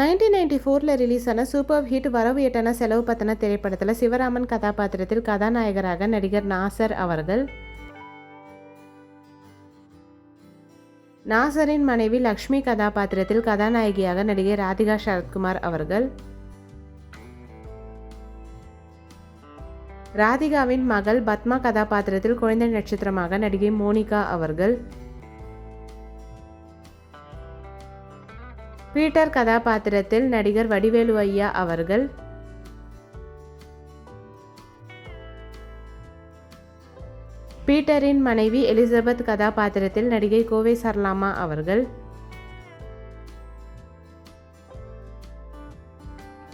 Nineteen ninety ஃபோரில் release ஆன super hit வரவு எட்டன செலவு பத்தின திரைப்படத்தில் சிவராமன் கதாபாத்திரத்தில் கதாநாயகராக நடிகர் நாசர் அவர்கள். நாசரின் மனைவி லக்ஷ்மி கதாபாத்திரத்தில் கதாநாயகியாக நடிகை ராதிகா சரத்குமார் அவர்கள். ராதிகாவின் மகள் பத்மா கதாபாத்திரத்தில் குழந்தை நட்சத்திரமாக நடிகை மோனிகா அவர்கள். பீட்டர் கதாபாத்திரத்தில் நடிகர் வடிவேலு ஐயா அவர்கள் பீட்டரின் மனைவி எலிசபெத் கதாபாத்திரத்தில் நடிகை கோவை சர்லாமா அவர்கள்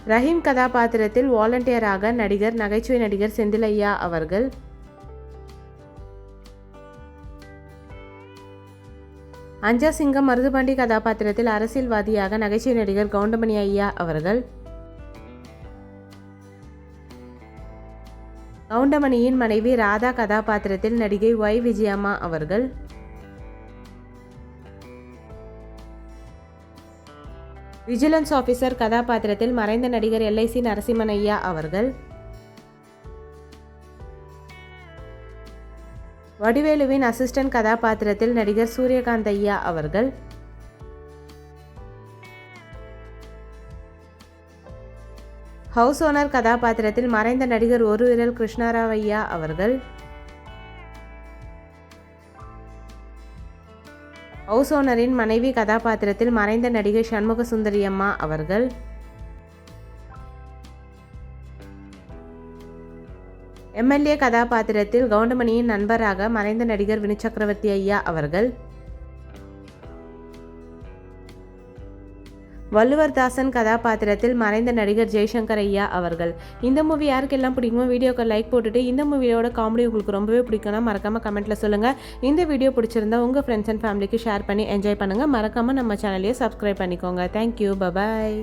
ரஹீம் கதாபாத்திரத்தில் வாலண்டியராக நடிகர் நகைச்சுவை நடிகர் செந்திலையா அவர்கள் அஞ்சா சிங்கம் மருதுபாண்டி கதாபாத்திரத்தில் அரசியல்வாதியாக நகைச்சுவை நடிகர் கவுண்டமணி ஐயா அவர்கள். கவுண்டமணியின் மனைவி ராதா கதாபாத்திரத்தில் நடிகை ஒய் விஜயம்மா அவர்கள். விஜிலன்ஸ் ஆபீசர் கதாபாத்திரத்தில் மறைந்த நடிகர் எல்ஐசி நரசிம்மன் ஐயா அவர்கள். வடிவேலுவின் அசிஸ்டன்ட் கதாபாத்திரத்தில் நடிகர் சூரியகாந்த் ஐயா அவர்கள். ஹவுஸ் ஓனர் கதாபாத்திரத்தில் மறைந்த நடிகர் ஒரு விரல் கிருஷ்ணராவ் ஐயா அவர்கள். ஹவுஸ் ஓனரின் மனைவி கதாபாத்திரத்தில் மறைந்த நடிகை சண்முக சுந்தரியம்மா அவர்கள். எம்எல்ஏ கதாபாத்திரத்தில் கவுண்டமணியின் நண்பராக மறைந்த நடிகர் வினு சக்கரவர்த்தி ஐயா அவர்கள் வள்ளுவர்தாசன் கதாபாத்திரத்தில் மறைந்த நடிகர் ஜெய்சங்கர் ஐயா அவர்கள். இந்த மூவி யாருக்கெல்லாம் பிடிக்குமோ வீடியோக்கு லைக் போட்டுட்டு இந்த மூவியோட காமெடி உங்களுக்கு ரொம்பவே பிடிக்கும்னா மறக்காமல் கமெண்ட்டில் சொல்லுங்கள் இந்த வீடியோ பிடிச்சிருந்தா உங்கள் ஃப்ரெண்ட்ஸ் அண்ட் ஃபேமிலிக்கு ஷேர் பண்ணி என்ஜாய் பண்ணுங்கள் மறக்காமல் நம்ம சேனலையே சப்ஸ்கிரைப் பண்ணிக்கோங்க. Thank you bye bye